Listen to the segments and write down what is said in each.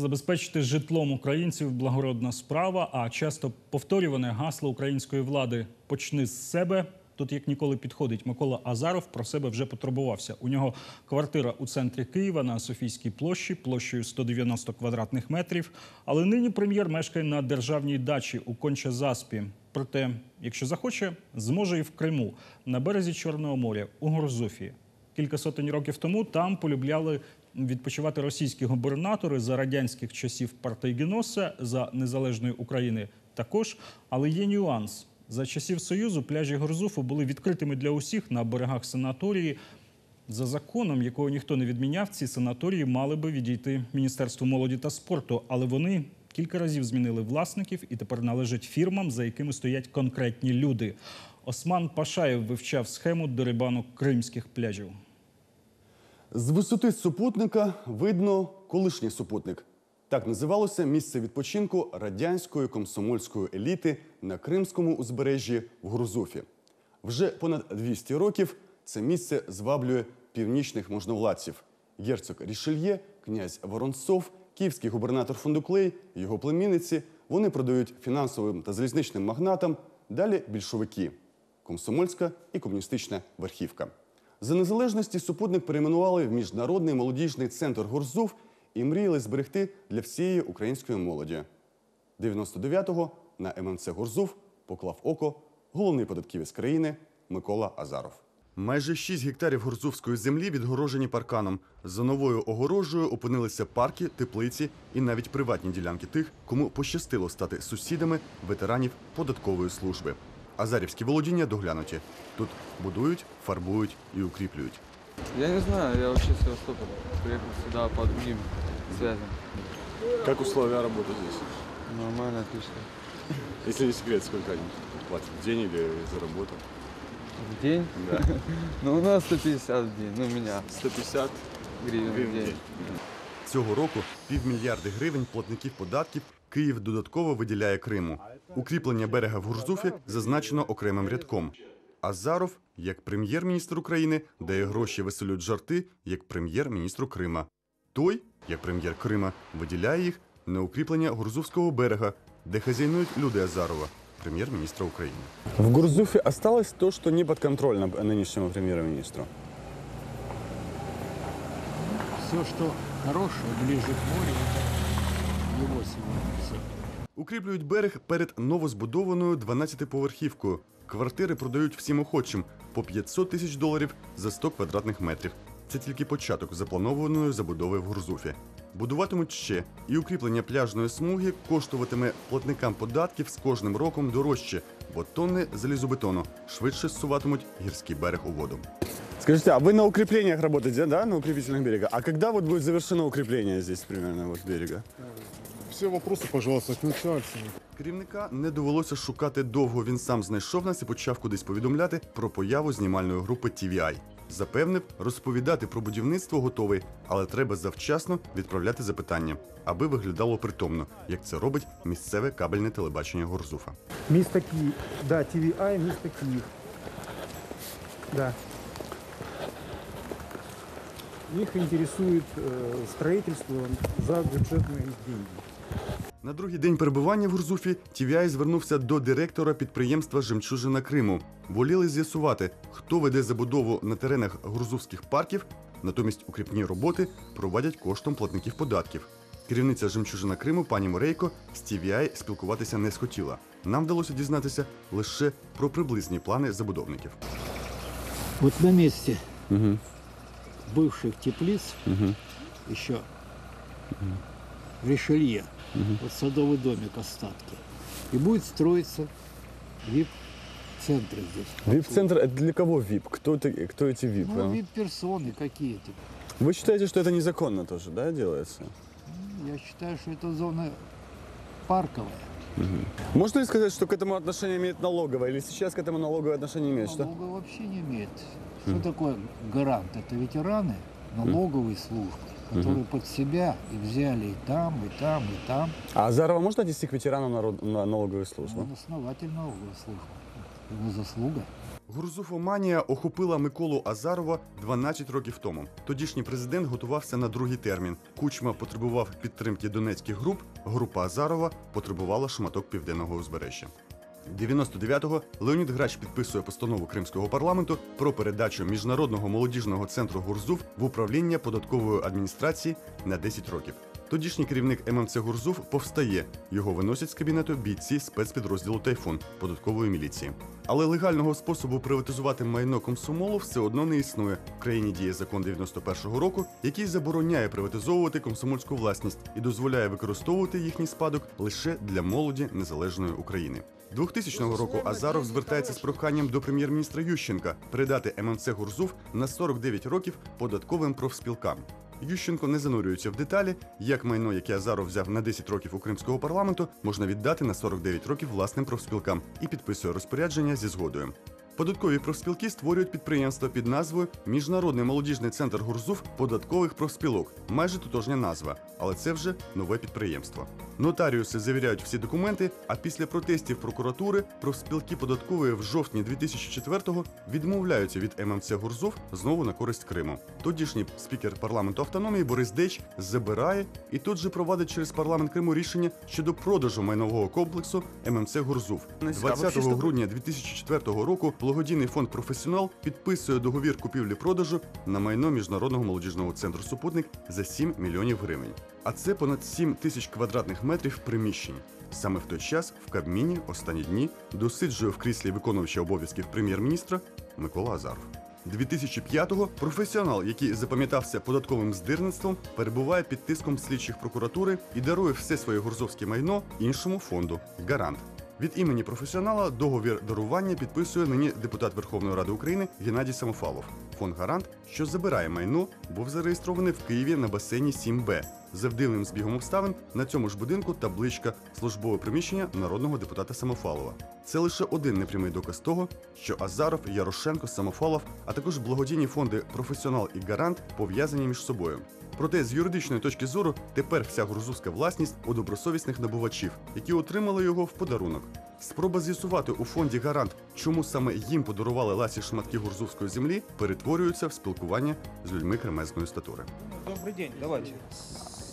Забезпечити житлом українців благородна справа, а часто повторюване гасло української влади Почни з себе. Тут як ніколи підходить Микола Азаров про себе вже потурбувався. У нього квартира у центрі Києва на Софійській площі площею 190 квадратних метрів. Але нині прем'єр мешкає на державній дачі у Конча-Заспі. Проте, якщо захоче, зможе і в Криму на березі Чорного моря у Горзофі. Кілька сотень років тому там полюбляли відпочивати російські губернатори за радянських часів Партейгеноса за незалежної України також. Але є нюанс. За часів Союзу пляжі Горзуфу були відкритими для усіх на берегах санаторії. За законом, якого ніхто не відміняв, ці санаторії мали би відійти Міністерству молоді та спорту, але вони кілька разів змінили власників і тепер належать фірмам, за якими стоять конкретні люди. Осман Пашаєв вивчав схему дерибану кримських пляжів. З висоти супутника видно колишній супутник. Так називалося місце відпочинку радянської комсомольської еліти на Кримському узбережжі в Грузуфі. Вже понад 200 років це місце зваблює північних можновладців. Герцог Рішельє, князь Воронцов, київський губернатор Фундуклей, його племінниці. Вони продають фінансовим та залізничним магнатам. Далі більшовики, комсомольська і комуністична верхівка. За незалежності супутник перейменували в міжнародний молодіжний центр Горзув і мріяли зберегти для всієї української молоді. 99-го на ММЦ Горзув поклав око головний податківець країни Микола Азаров. Майже 6 гектарів горзувської землі відгорожені парканом. За новою огорожею опинилися парки, теплиці і навіть приватні ділянки тих, кому пощастило стати сусідами ветеранів податкової служби. Азарівські володіння доглянуті. Тут будують, фарбують і укріплюють. Я не знаю, я вообще с Севастополя. Приехал сюда по другим связям. Как условия работы здесь? Нормально, отлично. Если не секрет, сколько они платят? В день или за работу? В день? Да. Ну, у нас 150 в день. Ну, у меня 150 гривен гривен в в день. день. Цього року півмільярди гривень платників податків Київ додатково виділяє Криму. Укріплення берега в Гурзуфі зазначено окремим рядком. Азаров, як прем'єр-міністр України, дає гроші веселють жарти як прем'єр-міністру Крима. Той, як прем'єр Крима, виділяє їх на укріплення Гурзувського берега, де хазяйнують люди Азарова, прем'єр-міністра України. В Гурзуфе осталось то, что не подконтрольно нынешнему премьер-министру. все, что хорошее, ближе к морю, это его сегодня все. Укріплюють берег перед новозбудованою 12-поверхівкою. Квартири продають всім охочим по 500 тисяч доларів за 100 квадратних метрів. Це тільки початок запланованої забудови в Гурзуфі. Будуватимуть ще, і укріплення пляжної смуги коштуватиме платникам податків з кожним роком дорожче, бо тонни залізобетону швидше зсуватимуть гірський берег у воду. Скажите, а вы на укреплениях работаете, да, на укрепительных берега? А когда вот завершено укрепление здесь примерно берега? Все вопросы, пожалуйста, к начальству. Керівника не довелося шукати довго. Він сам знайшов нас і почав кудись повідомляти про появу знімальної групи TVI. Запевнив, розповідати про будівництво готовий, але треба завчасно відправляти запитання, аби виглядало притомно, як це робить місцеве кабельне телебачення Горзуфа. Місто Київ. Да, TVI, місто Київ. Да. Их интересует э, строительство за бюджетные деньги. На другий день перебування в Гурзуфі TVI звернувся до директора підприємства Жемчужина Криму. Воліли з'ясувати, хто веде забудову на теренах гурзувських парків, натомість укріпні роботи проводять коштом платників податків. Керівниця Жемчужина Криму пані Морейко з TVI спілкуватися не схотіла. Нам вдалося дізнатися лише про приблизні плани забудовників. Вот на месте бывших теплиц еще Ришелье, вот садовый домик остатки. И будет строиться вип-центры здесь. Вип-центр это для кого вип? Кто, это, кто эти вип? Ну, вип-персоны какие-то. Вы считаете, что это незаконно тоже, да, делается? Я считаю, что это зона парковая. Можно ли сказать, что к этому отношение имеет налоговая? Или сейчас к этому налоговое отношение имеет? Что? Налога вообще не имеет. Что такое гарант? Это ветераны налоговой службы, которые под себя и взяли и там, и там, и там. А Азарова можно отнести к ветеранам народ- на налоговой службы? Он основатель налоговой службы. Его заслуга. Гурзуфоманія охопила Миколу Азарова 12 років тому. Тодішній президент готувався на другий термін. Кучма потребував підтримки донецьких груп. Група Азарова потребувала шматок південного узбережжя. 99-го Леонід Грач підписує постанову Кримського парламенту про передачу міжнародного молодіжного центру Гурзув в управління податкової адміністрації на 10 років. Тодішній керівник ММЦ Гурзув повстає. Його виносять з кабінету бійці спецпідрозділу Тайфун податкової міліції. Але легального способу приватизувати майно комсомолу все одно не існує. В країні діє закон 91-го року, який забороняє приватизовувати комсомольську власність і дозволяє використовувати їхній спадок лише для молоді незалежної України. 2000 року Азаров звертається з проханням до прем'єр-міністра Ющенка передати ММЦ Гурзув на 49 років податковим профспілкам. Ющенко не занурюється в деталі, як майно, яке Азаров взяв на 10 років у кримського парламенту, можна віддати на 49 років власним профспілкам і підписує розпорядження зі згодою. Податкові профспілки створюють підприємство під назвою Міжнародний молодіжний центр Гурзув податкових профспілок. Майже тотожня назва, але це вже нове підприємство. Нотаріуси завіряють всі документи. А після протестів прокуратури профспілки податкової в жовтні 2004-го відмовляються від ММЦ Гурзув знову на користь Криму. Тодішній спікер парламенту автономії Борис Деч забирає і тут же провадить через парламент Криму рішення щодо продажу майнового комплексу ММЦ Гурзув. 20 грудня 2004 року благодійний фонд Професіонал підписує договір купівлі-продажу на майно міжнародного молодіжного центру Супутник за 7 мільйонів гривень. А це понад 7 тисяч квадратних метрів приміщень. Саме в той час в Кабміні останні дні досиджує в кріслі виконувача обов'язків прем'єр-міністра Микола Азаров. 2005-го професіонал, який запам'ятався податковим здирництвом, перебуває під тиском слідчих прокуратури і дарує все своє гурзовське майно іншому фонду Гарант. Від імені професіонала договір дарування підписує нині депутат Верховної Ради України Геннадій Самофалов. Фонд Гарант, що забирає майно, був зареєстрований в Києві на басейні 7Б. За вдивним збігом обставин на цьому ж будинку табличка службове приміщення народного депутата Самофалова. Це лише один непрямий доказ того, що Азаров, Ярошенко, Самофалов, а також благодійні фонди Професіонал і Гарант пов'язані між собою. Проте з юридичної точки зору тепер вся грузовська власність у добросовісних набувачів, які отримали його в подарунок. Спроба з'ясувати у фонді Гарант, чому саме їм подарували ласі шматки гурзувської землі, перетворюються в спілкування з людьми кремезної статури. Добрый день, давайте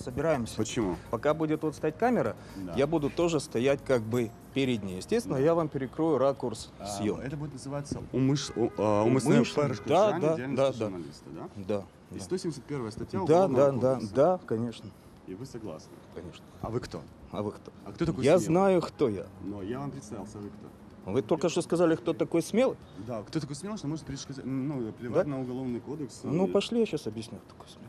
собираемся. Почему? Пока будет вот стоять камера, я буду тоже стоять как бы перед ней. Естественно, я вам перекрою ракурс съемки. Это будет называться умыш... у- а, умысное Умышленное. перешкоджание Да, да, деятельности да, да. журналиста, да? Да. И Да, 171 статья да, Уголовного да, да, кодекса. да, конечно, И вы согласны. конечно. А вы кто? А вы кто? А кто такой Я Смелый? знаю, кто я. Но я вам представился, вы кто? Вы только что сказали, кто такой смелый? Да, кто такой смелый, что может перешкоджать, ну, плевать Да? на уголовный кодекс? Ну, и- пошли, я сейчас объясню, кто такой смелый.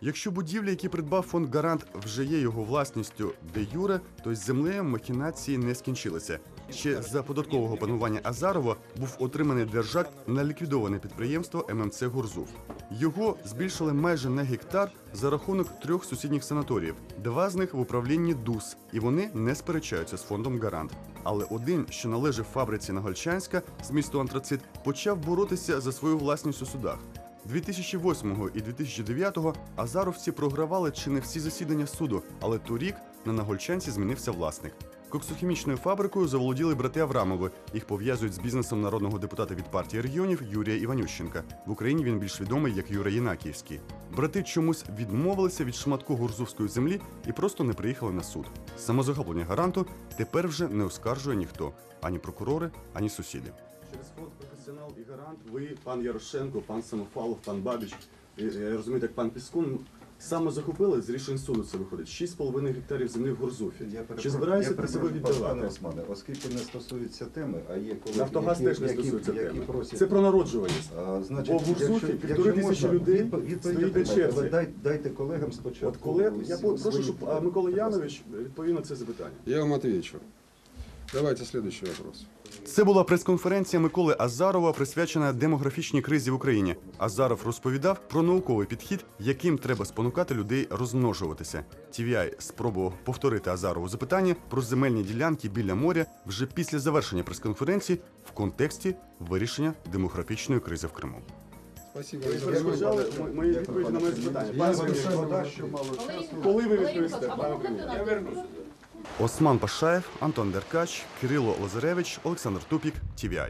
Якщо будівлі, які придбав фонд Гарант, вже є його власністю де юре, то з землею махінації не скінчилися. Ще за податкового панування Азарова був отриманий держак на ліквідоване підприємство ММЦ Гурзув. Його збільшили майже на гектар за рахунок трьох сусідніх санаторіїв. Два з них в управлінні ДУС, і вони не сперечаються з фондом Гарант. Але один, що належав фабриці Нагольчанська з місту Антрацит, почав боротися за свою власність у судах. 2008 і 2009 азаровці програвали чи не всі засідання суду, але торік на Нагольчанці змінився власник. Коксохімічною фабрикою заволоділи брати Аврамови. Їх пов'язують з бізнесом народного депутата від партії регіонів Юрія Іванющенка. В Україні він більш відомий як Юра Єнакіївський. Брати чомусь відмовилися від шматку гурзувської землі і просто не приїхали на суд. Самозахоплення гаранту тепер вже не оскаржує ніхто ані прокурори, ані сусіди. Через фонд професіонал і гарант ви, пан Ярошенко, пан Самофалов, пан Бабіч, і, я розумію, так пан Піскун, саме захопили з рішень суду це виходить 6,5 гектарів землі в Гурзуфі. Чи збираєтеся при себе Пане віддавати? Османе, оскільки не стосується теми, а є колеги, Нафтогаз які, теж не які, стосується які теми. просять... Це про народжуваність. А, значить, Бо в Гурзуфі якщо- півтори якщо тисячі можна, людей відпо- відповідь стоїть на черзі. але дай- дайте колегам спочатку. От колег, я свої- прошу, щоб а, Микола Янович відповів на це запитання. Я вам отвечу. Давайте следующий вопрос. Це була прес-конференція Миколи Азарова, присвячена демографічній кризі в Україні. Азаров розповідав про науковий підхід, яким треба спонукати людей розмножуватися. TVI спробував повторити Азарову запитання про земельні ділянки біля моря вже після завершення прес-конференції в контексті вирішення демографічної кризи в Криму. Спасибо. Ви перешкоджали мої відповіді на моє запитання. Я шкода, що мало часу. Коли ви відповісте? пане прем'єр? Осман Пашаєв, Антон Деркач, Кирило Лазаревич, Олександр Тупік, TVI.